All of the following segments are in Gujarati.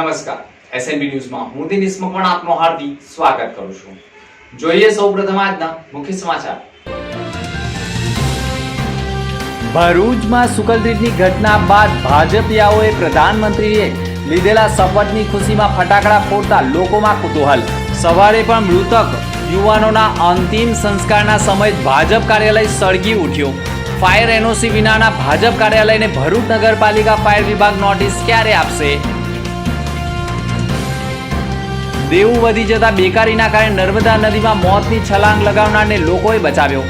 નમસ્કાર. એસએનબી ન્યૂઝમાં હું દિનેશ મકવાણ આપનો હાર્દિક સ્વાગત કરું છું. જોઈએ સૌપ્રથમ આજના મુખ્ય સમાચાર. ભરૂચમાં સુકલતીર્થની ઘટના બાદ ભાજપિયાઓએ પ્રધાનમંત્રીએ લીધેલા શપથની ખુશીમાં ફટાકડા ફોડતા લોકોમાં કુતૂહલ. સવારે પણ મૃતક યુવાનોના અંતિમ સંસ્કારના સમયે ભાજપ કાર્યાલય સળગી ઉઠ્યું. ફાયર એનઓસી વિનાના ભાજપ કાર્યાલયને ભરૂચ નગરપાલિકા ફાયર વિભાગ નોટિસ ક્યારે આપશે? દેવું વધી જતા બેકારીના કારણે નર્મદા નદીમાં મોતની છલાંગ લગાવનારને લોકોએ બચાવ્યો.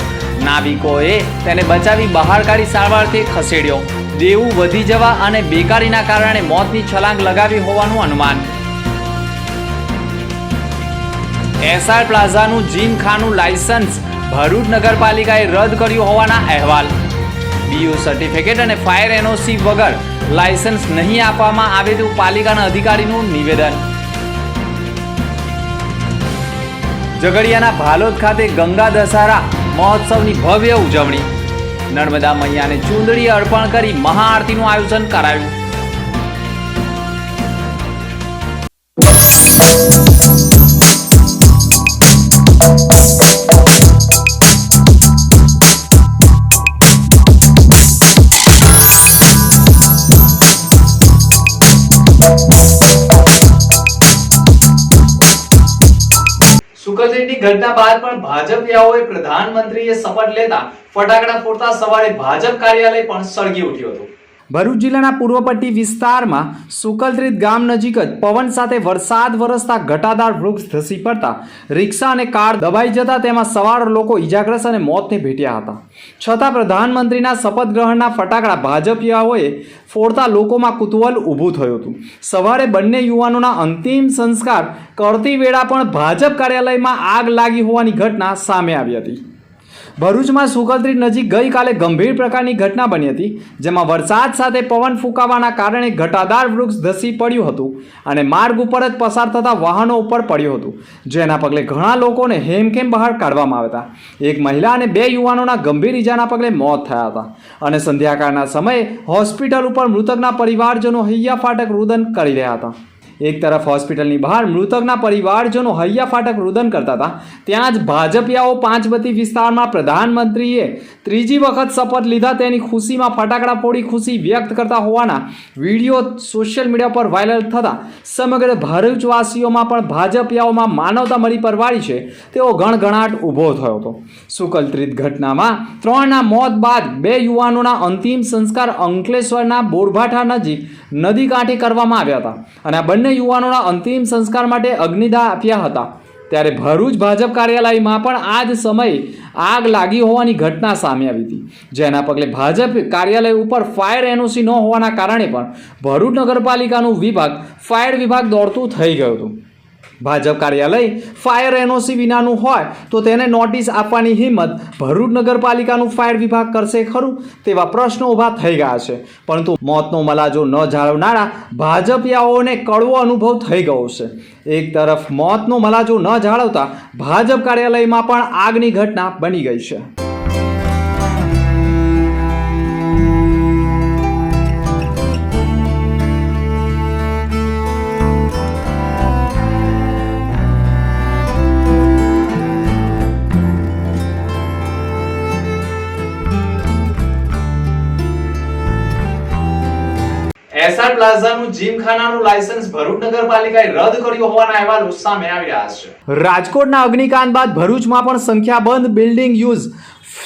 નાવિકોએ તેને બચાવી બહાર સારવારથી ખસેડ્યો. દેવું વધી જવા અને બેકારીના કારણે મોતની છલાંગ લગાવી હોવાનું અનુમાન. એસઆર પ્લાઝાનું જીમખાનું લાયસન્સ ભરૂચ નગરપાલિકાએ રદ કર્યું હોવાના અહેવાલ. બીયુ સર્ટિફિકેટ અને ફાયર એનઓસી વગર લાયસન્સ નહીં આપવામાં આવે તેવું પાલિકાના અધિકારીનું નિવેદન. ઝઘડિયાના ભાલોદ ખાતે ગંગા દશહરા મહોત્સવની ભવ્ય ઉજવણી. નર્મદા મૈયાને ચૂંદડી અર્પણ કરી મહાઆરતીનું આયોજન કરાયું. ઘટના બાદ પણ ભાજપિયાઓએ પ્રધાનમંત્રીએ શપથ લેતા ફટાકડા ફોડતા સવારે ભાજપ કાર્યાલય પણ સળગી ઉઠ્યું હતું. ભરૂચ જિલ્લાના પૂર્વ પટ્ટી વિસ્તારમાં સુકલત્રીત ગામ નજીક જ પવન સાથે વરસાદ વરસતા ઘટાદાર વૃક્ષ ધસી પડતા રિક્ષા અને કાર દબાઈ જતા તેમાં સવાર લોકો ઇજાગ્રસ્ત અને મોતને ભેટ્યા હતા. છતાં પ્રધાનમંત્રીના શપથ ગ્રહણના ફટાકડા ભાજપિયાઓએ ફોડતા લોકોમાં કુતૂહલ ઊભું થયું હતું. સવારે બંને યુવાનોના અંતિમ સંસ્કાર કરતી વેળા પણ ભાજપ કાર્યાલયમાં આગ લાગી હોવાની ઘટના સામે આવી હતી. ભરૂચમાં સુગલત્રી નજીક ગઈકાલે ગંભીર પ્રકારની ઘટના બની હતી, જેમાં વરસાદ સાથે પવન ફૂંકાવાના કારણે ઘટાદાર વૃક્ષ ધસી પડ્યું હતું અને માર્ગ ઉપર જ પસાર થતા વાહનો ઉપર પડ્યું હતું, જેના પગલે ઘણા લોકોને હેમખેમ બહાર કાઢવામાં આવ્યા હતા. એક મહિલા અને બે યુવાનોના ગંભીર ઈજાના પગલે મોત થયા હતા અને સંધ્યાકાળના સમયે હોસ્પિટલ ઉપર મૃતકના પરિવારજનો હૈયા ફાટક રુદન કરી રહ્યા હતા. એક તરફ હોસ્પિટલની બહાર મૃતકના પરિવારજનો હૈયા ફાટક રુદન કરતા હતા. ત્યાં જ ભાજપિયાઓ પાંચબતી વિસ્તારમાં પ્રધાનમંત્રીએ ત્રીજી વખત શપથ લીધા. તેની ખુશીમાં ફટાકડા ફોડી ખુશી વ્યક્ત કરતા હોવાના વીડિયો સોશિયલ મીડિયા પર વાયરલ થતા સમગ્ર ભરૂચવાસીઓમાં પણ ભાજપિયાઓમાં માનવતા મળી પરવાળી છે. તેવો ગણગણાટ ઊભો થયો હતો. સુકલત્રિત ઘટનામાં ત્રણના મોત બાદ બે યુવાનોના અંતિમ સંસ્કાર અંકલેશ્વરના બોરભાઠા નજીક નદી કાંઠે કરવામાં આવ્યા હતા. અને આ બંને યુવાનોના અંતિમ સંસ્કાર માટે અગ્નિદાહ આપ્યા હતા. ત્યારે ભરૂચ ભાજપ કાર્યાલયમાં પણ આ જ સમયે આગ લાગી હોવાની ઘટના સામે આવી હતી. જેના પગલે ભાજપ કાર્યાલય ઉપર ફાયર એનઓસી ન હોવાના કારણે પણ ભરૂચ નગરપાલિકાનું વિભાગ ફાયર વિભાગ દોડતું થઈ ગયું હતું. ભાજપ કાર્યાલય ફાયર એનઓસી વિનાનું હોય તો તેને નોટિસ આપવાની હિંમત ભરૂચ નગરપાલિકાનું ફાયર વિભાગ કરશે ખરું? તેવા પ્રશ્નો ઊભા થઈ ગયા છે. પરંતુ મોતનો મલાજો ન જાળવનારા ભાજપિયાઓને કડવો અનુભવ થઈ ગયો છે. એક તરફ મોતનો મલાજો ન જાળવતા ભાજપ કાર્યાલયમાં પણ આગની ઘટના બની ગઈ છે. એસઆર પ્લાઝાનું જીમખાનાનું લાયસન્સ ભરૂચ નગરપાલિકાએ રદ કર્યું હોવાના અહેવાલો સામે આવી રહ્યા છે. રાજકોટના અગ્નિકાંડ બાદ ભરૂચમાં પણ સંખ્યાબંધ બિલ્ડિંગ યુઝ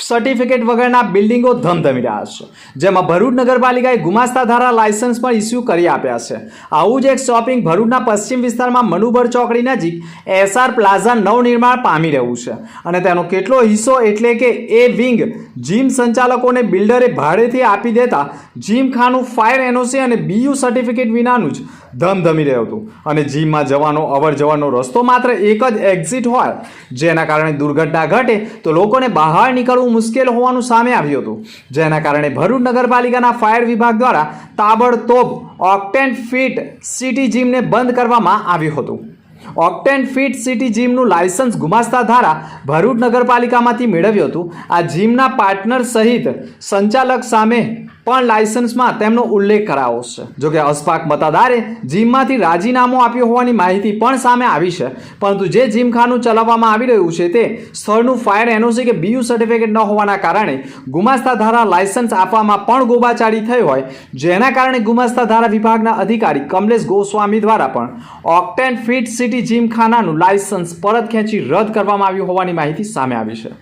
સર્ટિફિકેટ વગરના બિલ્ડિંગો ધમધમી રહ્યા છે. જેમાં ભરૂચ નગરપાલિકાએ ગુમાસ્તા ધારા લાયસન્સ પણ ઇસ્યુ કરી આપ્યા છે. આવું જ એક શોપિંગ ભરૂચના પશ્ચિમ વિસ્તારમાં મનુબર ચોકડી નજીક એસઆર પ્લાઝા નવનિર્માણ પામી રહ્યું છે. અને તેનો કેટલો હિસ્સો એટલે કે એ વિંગ જીમ સંચાલકોને બિલ્ડરે ભાડેથી આપી દેતા જીમખાનું ફાયર એનઓસી અને બીયુ સર્ટિફિકેટ વિનાનું જ ધમધમી રહ્યું હતું. અને જીમમાં જવાનો, અવર જવાનો રસ્તો માત્ર એક જ એક્ઝિટ હોય. જેના કારણે દુર્ઘટના ઘટે તો લોકોને બહાર નીકળવું મુશ્કેલ હોવાનું સામે આવ્યું હતું. જેના કારણે ભરૂચ નગરપાલિકાના ફાયર વિભાગ દ્વારા તાબડતોબ ઓક્ટેન ફીટ સિટી જીમને બંધ કરવામાં આવ્યું હતું. ઓક્ટેન ફીટ સિટી જીમનું લાયસન્સ ગુમાસ્તા ધારા ભરૂચ નગરપાલિકામાંથી મેળવ્યું હતું. આ જીમના પાર્ટનર સહિત સંચાલક સામે પણ લાયસન્સમાં તેમનો ઉલ્લેખ કરાયો છે. જોકે અસ્પાક મતદારે જીમમાંથી રાજીનામું આપ્યું હોવાની માહિતી પણ સામે આવી છે. પરંતુ જે જીમખાનું ચલાવવામાં આવી રહ્યું છે તે સ્થળનું ફાયર એનઓસી કે બીયુ સર્ટિફિકેટ ન હોવાના કારણે ગુમાસ્તા ધારા લાયસન્સ આપવામાં પણ ગોબાચારી થઈ હોય. જેના કારણે ગુમાસ્તા ધારા વિભાગના અધિકારી કમલેશ ગોસ્વામી દ્વારા પણ ઓક્ટેન ફિટ સિટી જીમખાનાનું લાયસન્સ પરત ખેંચી રદ કરવામાં આવ્યું હોવાની માહિતી સામે આવી છે.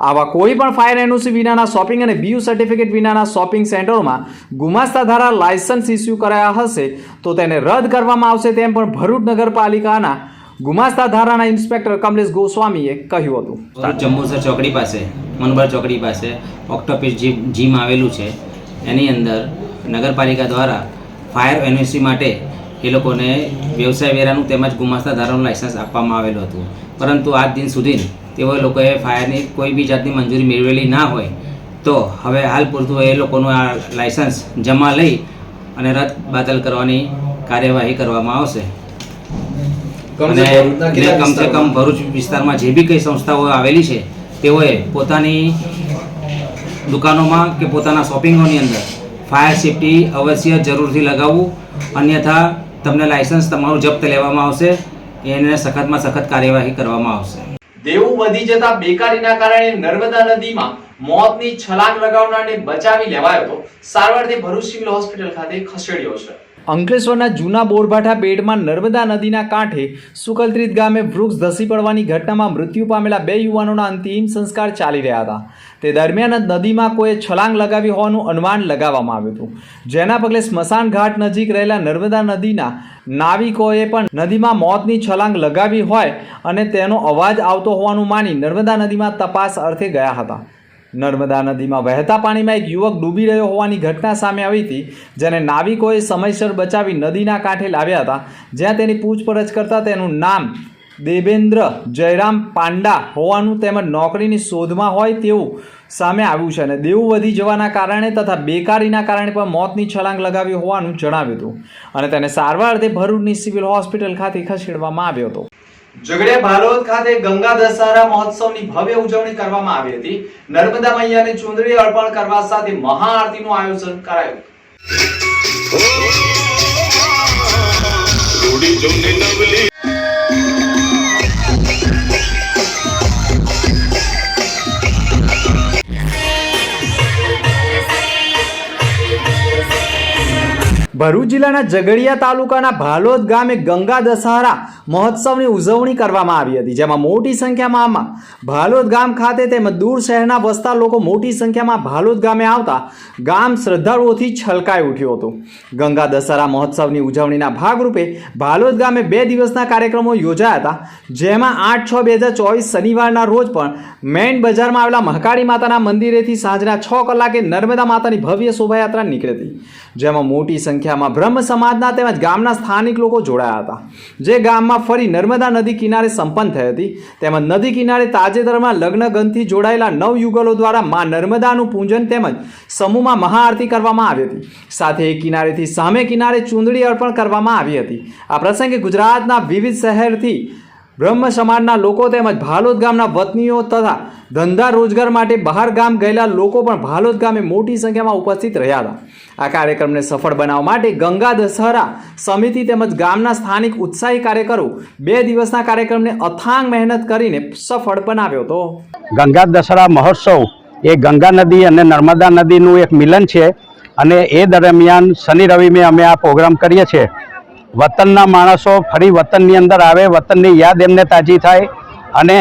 આવા કોઈ પણ ફાયર એનઓસી વિનાના શોપિંગ અને બીયુ સર્ટિફિકેટ વિનાના શોપિંગ સેન્ટરોમાં ગુમાસ્તા ધારા લાયસન્સ ઇસ્યુ કરાયા હશે, તો તેને રદ કરવામાં આવશે તેમ પણ ભરૂચ નગરપાલિકાના ગુમાસ્તા ધારાના ઇન્સ્પેક્ટર કમલેશ ગોસ્વામીએ કહ્યું હતું. જંબુસર ચોકડી પાસે મનબર ચોકડી પાસે ઓક્ટોપિસ જીમ આવેલું છે. એની અંદર નગરપાલિકા દ્વારા ફાયર એનઓસી માટે એ લોકોને વ્યવસાય વેરાનું તેમજ ગુમાસ્તા ધારાનું લાઇસન્સ આપવામાં આવેલું હતું. પરંતુ આજ દિન સુધી તેઓ લોકોએ ફાયરની કોઈ બી જાતની મંજૂરી મેળવેલી ના હોય તો હવે હાલ પૂરતું એ લોકોનું આ લાઇસન્સ જમા લઈ અને રદ બાતલ કરવાની કાર્યવાહી કરવામાં આવશે. અને કમસે કમ ભરૂચ વિસ્તારમાં જે બી કઈ સંસ્થાઓ આવેલી છે તેઓએ પોતાની દુકાનોમાં કે પોતાના શોપિંગોની અંદર ફાયર સેફટી અવશ્ય જરૂરથી લગાવવું અન્યથા તમને લાયસન્સ તમારું જપ્ત લેવામાં આવશે એને સખતમાં સખત કાર્યવાહી કરવામાં આવશે. દેવું વધી જતા બેકારીના કારણે નર્મદા નદીમાં મોતની છલાંગ લગાવનારને બચાવી લેવાયો હતો. સારવારથી ભરૂચ સિવિલ હોસ્પિટલ ખાતે ખસેડ્યો છે. અંકલેશ્વરના જૂના બોરભાઠા બેડમાં નર્મદા નદીના કાંઠે સુકલત્રીત ગામે વૃક્ષ ધસી પડવાની ઘટનામાં મૃત્યુ પામેલા બે યુવાનોના અંતિમ સંસ્કાર ચાલી રહ્યા હતા. તે દરમિયાન નદીમાં કોઈએ છલાંગ લગાવી હોવાનું અનુમાન લગાવવામાં આવ્યું હતું. જેના પગલે સ્મશાન ઘાટ નજીક રહેલા નર્મદા નદીના નાવિકોએ પણ નદીમાં મોતની છલાંગ લગાવી હોય અને તેનો અવાજ આવતો હોવાનું માની નર્મદા નદીમાં તપાસ અર્થે ગયા હતા. નર્મદા નદીમાં વહેતા પાણીમાં એક યુવક ડૂબી રહ્યો હોવાની ઘટના સામે આવી હતી, જેને નાવિકોએ સમયસર બચાવી નદીના કાંઠે લાવ્યા હતા. જ્યાં તેની પૂછપરછ કરતા તેનું નામ દેવેન્દ્ર જયરામ પાંડા હોવાનું તેમજ નોકરીની શોધમાં હોય તેવું સામે આવ્યું છે અને દેવું વધી જવાના કારણે તથા બેકારીના કારણે પણ મોતની છલાંગ લગાવી હોવાનું જણાવ્યું હતું અને તેને સારવાર અર્થે ભરૂચની સિવિલ હોસ્પિટલ ખાતે ખસેડવામાં આવ્યો હતો. ઝઘડિયા ભાલોદ ખાતે ગંગા દશહરા મહોત્સવની ભવ્ય ઉજવણી કરવામાં આવી હતી. નર્મદા મૈયાને ચુંદડી અર્પણ કરવા સાથે મહાઆરતીનું આયોજન કરાયું. ભરૂચ જિલ્લાના ઝઘડિયા તાલુકાના ભાલોદ ગામે ગંગા દશહરા મહોત્સવની ઉજવણી કરવામાં આવી હતી, જેમાં મોટી સંખ્યામાં આમાં ભાલોદ ગામ ખાતે તેમજ દૂર શહેરના વસતા લોકો મોટી સંખ્યામાં ભાલોદ ગામે આવતા ગામ શ્રદ્ધાળુઓથી છલકાઈ ઉઠ્યું હતું. ગંગા દશહરા મહોત્સવની ઉજવણીના ભાગરૂપે ભાલોદ ગામે બે દિવસના કાર્યક્રમો યોજાયા હતા, જેમાં આઠ છ બે હજાર ચોવીસ શનિવારના રોજ પણ મેઇન બજારમાં આવેલા મહાકાળી માતાના મંદિરેથી સાંજના છ કલાકે નર્મદા માતાની ભવ્ય શોભાયાત્રા નીકળી હતી, જેમાં મોટી સંખ્યામાં બ્રહ્મ સમાજના તેમજ ગામના સ્થાનિક લોકો જોડાયા હતા. જે ગામમાં ફરી નર્મદા નદી કિનારે સંપન્ન થઈ હતી. તેમજ નદી કિનારે તાજેતરમાં લગ્નગંધથી જોડાયેલા નવ યુગલો દ્વારા મા નર્મદાનું પૂજન તેમજ સમૂહમાં મહાઆરતી કરવામાં આવી હતી. સાથે એક કિનારેથી સામે કિનારે ચૂંદડી અર્પણ કરવામાં આવી હતી. આ પ્રસંગે ગુજરાતના વિવિધ શહેરથી બ્રહ્મ સમાજના લોકો તેમજ ભાલોદ ગામના વતનીઓ તથા ધંધા રોજગાર માટે બહાર ગામ ગયેલા લોકો પણ ભાલોદ ગામે મોટી સંખ્યામાં ઉપસ્થિત રહ્યા હતા. આ કાર્યક્રમને સફળ બનાવવા માટે ગંગા દશહરા સમિતિ તેમજ ગામના સ્થાનિક ઉત્સાહી કાર્યકરો બે દિવસના કાર્યક્રમને અથાંગ મહેનત કરીને સફળ બનાવ્યો હતો. ગંગા દશહરા મહોત્સવ એ ગંગા નદી અને નર્મદા નદીનું એક મિલન છે અને એ દરમિયાન શનિ રવિમે અમે આ પ્રોગ્રામ કરીએ છીએ. વતનના માણસો ફરી વતનની અંદર આવે વતનની યાદ એમને તાજી થાય અને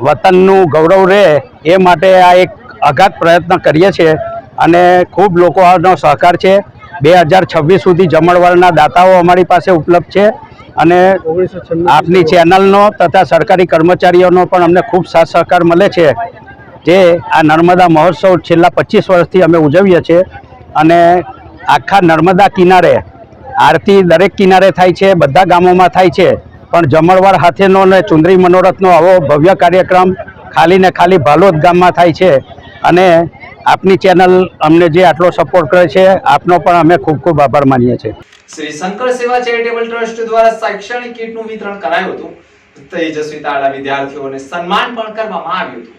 વતનનું ગૌરવ રહે એ માટે આ એક અઘાત પ્રયત્ન કરીએ છીએ અને ખૂબ લોકો આનો સહકાર છે. બે હજાર છવ્વીસ સુધી જમણવારના દાતાઓ અમારી પાસે ઉપલબ્ધ છે અને આપની ચેનલનો તથા સરકારી કર્મચારીઓનો પણ અમને ખૂબ સાથ સહકાર મળે છે જે આ નર્મદા મહોત્સવ છેલ્લા પચીસ વર્ષથી અમે ઉજવીએ છીએ અને આખા નર્મદા કિનારે આરતી દરેક કિનારે થાય છે, બધા ગામોમાં થાય છે. પણ જમણવાર હાથેનો અને ચુંદરી મનોરથનો આવો ભવ્ય કાર્યક્રમ ખાલી ને ખાલી ભાલોદ ગામમાં થાય છે. અને આપની ચેનલ અમને જે આટલો સપોર્ટ કરે છે, આપનો પણ અમે ખૂબ ખૂબ આભાર માનીએ છીએ. શ્રી શંકર સેવા ચેરિટેબલ ટ્રસ્ટ દ્વારા શૈક્ષણિક કીટનું વિતરણ કરાયું હતું. તેજસ્વી તાળા વિદ્યાર્થીઓને સન્માન પણ કરવામાં આવ્યું હતું.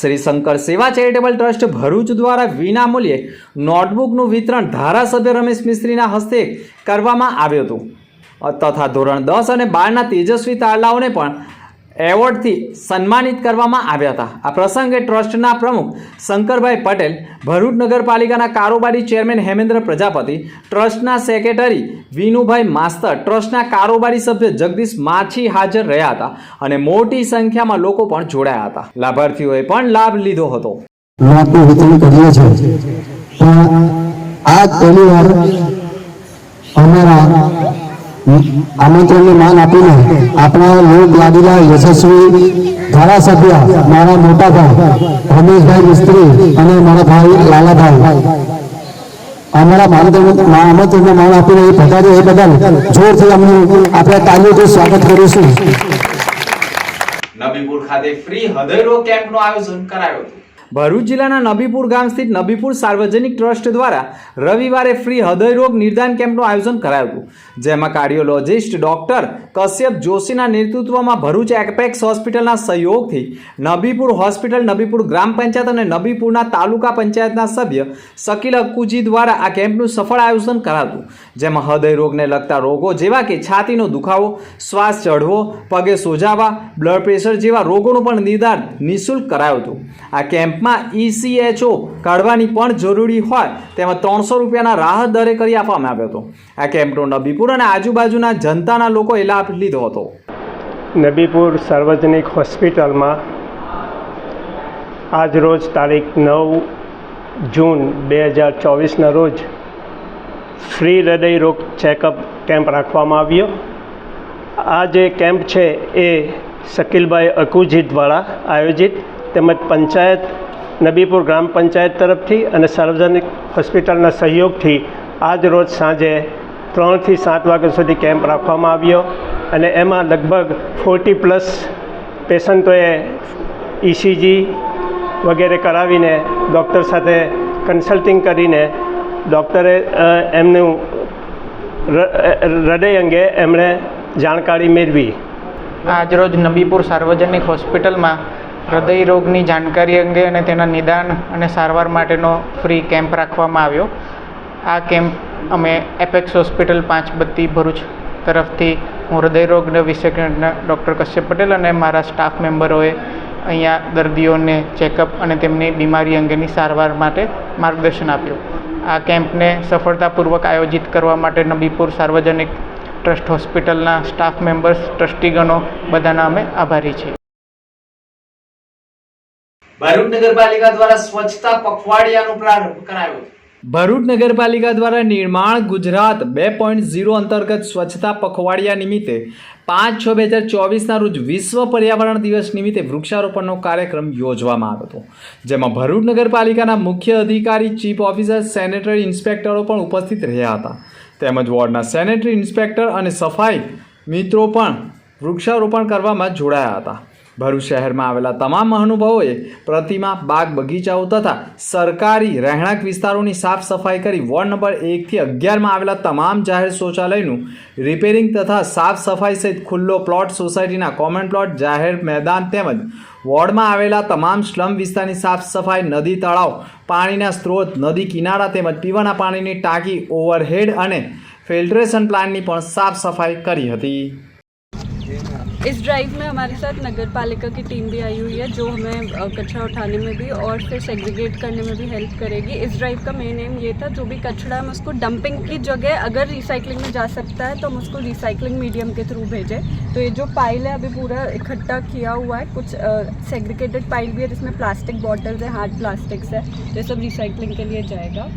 શ્રી શંકર સેવા ચેરિટેબલ ટ્રસ્ટ ભરૂચ દ્વારા વિનામૂલ્યે નોટબુકનું વિતરણ ધારાસભ્ય રમેશ મિસ્ત્રીના હસ્તે કરવામાં આવ્યું હતું. તથા ધોરણ દસ અને બારના તેજસ્વી તારલાઓને પણ એવોર્ડથી સન્માનિત કરવામાં આવ્યા હતા. આ પ્રસંગે ટ્રસ્ટના પ્રમુખ શંકરભાઈ પટેલ, ભરૂચ નગરપાલિકાના કારોબારી ચેરમેન હેમેન્દ્ર પ્રજાપતિ, ટ્રસ્ટના સેક્રેટરી વિનુભાઈ માસ્તર, ટ્રસ્ટના કારોબારી સભ્ય જગદીશ માછી હાજર રહ્યા હતા અને મોટી સંખ્યામાં લોકો પણ જોડાયા હતા. લાભાર્થીઓએ પણ લાભ લીધો હતો. અમારા આમંત્રણને માન આપીને આપણા લોક લાડીલા યશસ્વી ધારાસભ્ય મારા મોટા ભાઈ રમેશભાઈ મિસ્ત્રી અને મારા ભાઈ લાલાભાઈ. અમારા આમંત્રણ આમંત્રણને માન આપીને એ બધા એ બદલ જોરથી અમને આપણે તાલીઓથી સ્વાગત કરીશું. નબીપુર ખાતે ફ્રી હૃદયરોગ કેમ્પનું આયોજન કરાયું હતું. ભરૂચ જિલ્લાના નબીપુર ગામ સ્થિત નબીપુર સાર્વજનિક ટ્રસ્ટ દ્વારા રવિવારે ફ્રી હૃદયરોગ નિદાન કેમ્પનું આયોજન કરાયું હતું, જેમાં કાર્ડિયોલોજિસ્ટ ડોક્ટર કશ્યપ જોશીના નેતૃત્વમાં ભરૂચ એપેક્સ હોસ્પિટલના સહયોગથી નબીપુર હોસ્પિટલ, નબીપુર ગ્રામ પંચાયત અને નબીપુરના તાલુકા પંચાયતના સભ્ય શકીલ અક્કુજી દ્વારા આ કેમ્પનું સફળ આયોજન કરાતું જેમાં હૃદય રોગને લગતા રોગો જેવા કે છાતીનો દુખાવો, શ્વાસ ચઢવો, પગે સોજાવા, બ્લડ પ્રેશર જેવા રોગોનું પણ નિદાન નિઃશુલ્ક કરાયું હતું. આ કેમ્પમાં ઈસીએચઓ કાઢવાની પણ જરૂરી હોય તેમાં ત્રણસો રૂપિયાના રાહત દરે કરી આપવામાં આવ્યો હતો. આ કેમ્પનો નબીપુર અને આજુબાજુના જનતાના લોકોએ લાભ લીધો હતો. નબીપુર સાર્વજનિક હોસ્પિટલમાં આજ રોજ તારીખ નવ જૂન બે હજાર ચોવીસના રોજ ફ્રી હૃદય રોગ ચેકઅપ કેમ્પ રાખવામાં આવ્યો. આ જે કેમ્પ છે એ શકીલભાઈ અકુજી દ્વારા આયોજિત તેમજ પંચાયત નબીપુર ગ્રામ પંચાયત તરફથી અને સાર્વજનિક હોસ્પિટલના સહયોગથી આજ રોજ સાંજે ત્રણથી સાત વાગ્યા સુધી કેમ્પ રાખવામાં આવ્યો અને એમાં લગભગ ફોર્ટી પ્લસ પેશન્ટોએ ઇસીજી વગેરે કરાવીને ડૉક્ટર સાથે કન્સલ્ટિંગ કરીને ડૉક્ટરે એમનું હૃદય અંગે એમણે જાણકારી મેળવી. આજરોજ નબીપુર સાર્વજનિક હોસ્પિટલમાં હૃદય રોગની જાણકારી અંગે અને તેના નિદાન અને સારવાર માટેનો ફ્રી કેમ્પ રાખવામાં આવ્યો. આ કેમ્પ અમે એપેક્સ હોસ્પિટલ પાંચ બત્તી ભરૂચ તરફથી હું હૃદય વિશેષજ્ઞ ડૉક્ટર કશ્યપ પટેલ અને મારા સ્ટાફ મેમ્બરોએ અહીંયા દર્દીઓને ચેકઅપ અને તેમની બીમારી અંગેની સારવાર માટે માર્ગદર્શન આપ્યું. આ કેમ્પને સફળતાપૂર્વક આયોજિત કરવા માટે નબીપુર સાર્વજનિક ટ્રસ્ટ હોસ્પિટલના સ્ટાફ મેમ્બર્સ, ટ્રસ્ટીગણો બધાના અમે આભારી છીએ. ભરૂચ નગરપાલિકા દ્વારા સ્વચ્છતા પખવાડિયાનો પ્રારંભ કરાયો ભરૂચ નગરપાલિકા દ્વારા નિર્માણ ગુજરાત બે પોઈન્ટ ઝીરો અંતર્ગત સ્વચ્છતા પખવાડિયા નિમિત્તે પાંચ છ બે હજાર ચોવીસના રોજ વિશ્વ પર્યાવરણ દિવસ નિમિત્તે વૃક્ષારોપણનો કાર્યક્રમ યોજવામાં આવ્યો હતો. જેમાં ભરૂચ નગરપાલિકાના મુખ્ય અધિકારી, ચીફ ઓફિસર, સેનેટરી ઇન્સ્પેક્ટરો પણ ઉપસ્થિત રહ્યા હતા. તેમજ વોર્ડના સેનેટરી ઇન્સ્પેક્ટર અને સફાઈ મિત્રો પણ વૃક્ષારોપણ કરવામાં જોડાયા હતા. ભરૂચ શહેરમાં આવેલા તમામ મહાનુભાવોએ પ્રતિમા, બાગ બગીચાઓ તથા સરકારી રહેણાંક વિસ્તારોની સાફ સફાઈ કરી વોર્ડ નંબર એકથી અગિયારમાં આવેલા તમામ જાહેર શૌચાલયનું રિપેરિંગ તથા સાફ સફાઈ સહિત ખુલ્લો પ્લોટ સોસાયટીના કોમન પ્લોટ, જાહેર મેદાન તેમજ વોર્ડમાં આવેલા તમામ સ્લમ વિસ્તારની સાફ સફાઈ, નદી તળાવ, પાણીના સ્ત્રોત, નદી કિનારા તેમજ પીવાના પાણીની ટાંકી, ઓવરહેડ અને ફિલ્ટ્રેશન પ્લાન્ટની પણ સાફ સફાઈ કરી હતી. इस ड्राइव में हमारे साथ नगर पालिका की टीम भी आई हुई है, जो हमें कचरा उठाने में भी और फिर सेग्रीगेट करने में भी हेल्प करेगी। इस ड्राइव का मेन एम ये था, जो भी कचरा है हम उसको डंपिंग की जगह अगर रिसाइकलिंग में जा सकता है तो हम उसको रिसाइकलिंग मीडियम के थ्रू भेजें। तो ये जो पाइल है, अभी पूरा इकट्ठा किया हुआ है, कुछ सेग्रीगेटेड पाइल भी है, जिसमें प्लास्टिक बॉटल्स है हार्ड प्लास्टिक्स है ये सब रिसाइकलिंग के लिए जाएगा।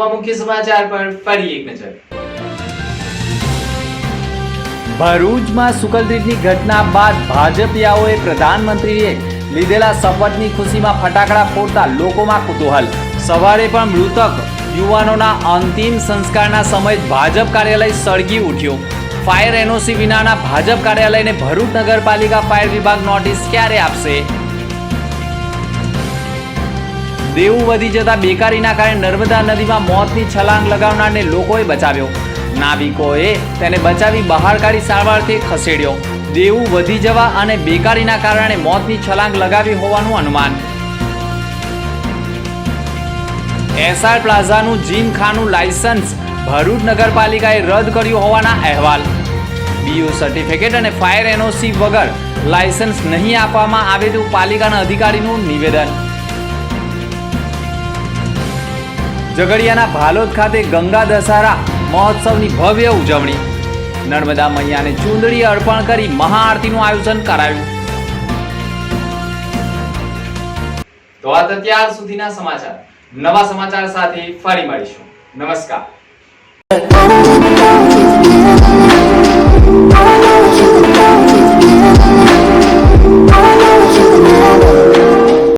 અંતમાં મુખ્ય સમાચાર પર ફરી એક નજર. ભરૂચમાં સુકલદીપની ઘટના બાદ ભાજપિયાઓએ પ્રધાનમંત્રીએ લીધેલા શપથની ખુશીમાં ફટાકડા ફોડતા લોકોમાં કુતૂહલ. સવારે પણ મૃતક યુવાનોના અંતિમ સંસ્કારના સમયે ભાજપ કાર્યાલય સળગી ઉઠ્યું. ફાયર એનઓસી વિનાના ભાજપ કાર્યાલયને ભરૂચ નગરપાલિકા ફાયર વિભાગ નોટિસ ક્યારે આપશે? દેવું વધી જતા બેકારીના કારણે નર્મદા નદીમાં મોતની છલાંગ લગાવનારને લોકોએ બચાવ્યો. નાવિકોએ તેને બચાવી બહાર કાઢી સારવારથી ખસેડ્યો. દેવું વધી જવા અને બેકારીના કારણે મોતની છલાંગ લગાવી હોવાનું અનુમાન. એસઆર પ્લાઝાનું જીમખાનું લાયસન્સ ભરૂચ નગરપાલિકાએ રદ કર્યું હોવાના અહેવાલ. બીયુ સર્ટિફિકેટ અને ફાયર એનઓસી વગર લાયસન્સ નહીં આપવામાં આવે તેવું પાલિકાના અધિકારીનું નિવેદન. ઝઘડિયાના ભાલોદ ખાતે ગંગા દશહરા મહોત્સવની ભવ્ય ઉજવણી. નર્મદા મૈયાને ચૂંદડી અર્પણ કરી મહાઆરતીનું આયોજન કરાયું. તો આ અત્યાર સુધીના સમાચાર. નવા સમાચાર સાથે ફરી મળીશું. નમસ્કાર.